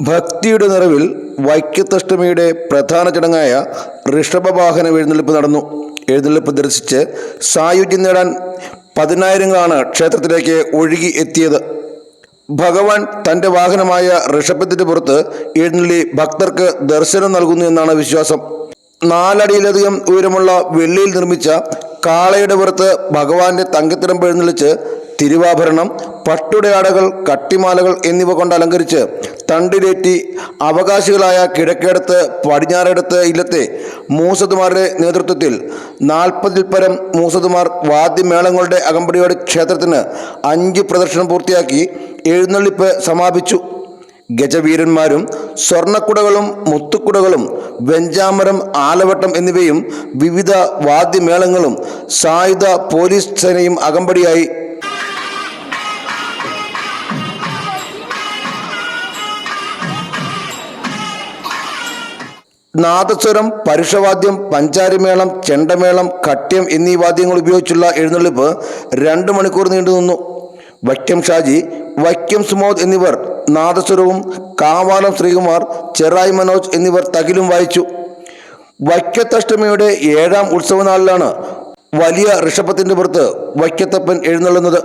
ഭക്തിയുടെ നിറവിൽ വൈക്കത്തഷ്ടമിയുടെ പ്രധാന ചടങ്ങായ ഋഷഭവാഹന എഴുന്നള്ളിപ്പ് നടന്നു. എഴുന്നള്ളിപ്പ് ദർശിച്ച് സായുജ്യം നേടാൻ പതിനായിരങ്ങളാണ് ക്ഷേത്രത്തിലേക്ക് ഒഴുകി എത്തിയത്. ഭഗവാൻ തന്റെ വാഹനമായ ഋഷഭത്തിന്റെ പുറത്ത് എഴുന്നള്ളി ഭക്തർക്ക് ദർശനം നൽകുന്നു എന്നാണ് വിശ്വാസം. നാലടിയിലധികം ഉയരമുള്ള വെള്ളിയിൽ നിർമ്മിച്ച കാളയുടെ പുറത്ത് ഭഗവാന്റെ തങ്കത്തിടം എഴുന്നള്ളിച്ച് തിരുവാഭരണം പട്ടുടയാടകൾ കട്ടിമാലകൾ എന്നിവ കൊണ്ട് അലങ്കരിച്ച് തണ്ടിലേറ്റി അവകാശികളായ കിഴക്കേടത്ത് പടിഞ്ഞാറെടുത്ത് ഇല്ലത്തെ മൂസതുമാരുടെ നേതൃത്വത്തിൽ നാൽപ്പതിൽ പരം മൂസതുമാർ വാദ്യമേളങ്ങളുടെ അകമ്പടിയോടെ ക്ഷേത്രത്തിന് അഞ്ച് പ്രദർശനം പൂർത്തിയാക്കി എഴുന്നള്ളിപ്പ് സമാപിച്ചു. ഗജവീരന്മാരും സ്വർണക്കുടകളും മുത്തുക്കുടകളും വെഞ്ചാമരം ആലവട്ടം എന്നിവയും വിവിധ വാദ്യമേളങ്ങളും സായുധ പോലീസ് സേനയും അകമ്പടിയായി. നാദസ്വരം പരുഷവാദ്യം പഞ്ചാരിമേളം ചെണ്ടമേളം കട്ട്യം എന്നീ വാദ്യങ്ങൾ ഉപയോഗിച്ചുള്ള എഴുന്നള്ളിപ്പ് രണ്ട് മണിക്കൂർ നീണ്ടു നിന്നു വൈക്കം ഷാജി വൈക്കം സുമോദ് എന്നിവർ നാദസ്വരവും കാവാലം ശ്രീകുമാർ ചെറായി മനോജ് എന്നിവർ തകിലും വായിച്ചു. വൈക്കത്തഷ്ടമിയുടെ ഏഴാം ഉത്സവനാളിലാണ് വലിയ ഋഷഭത്തിന്റെ പുറത്ത് Vaikkathappan എഴുന്നള്ളുന്നത്.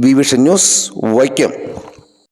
V vision news Vaikom.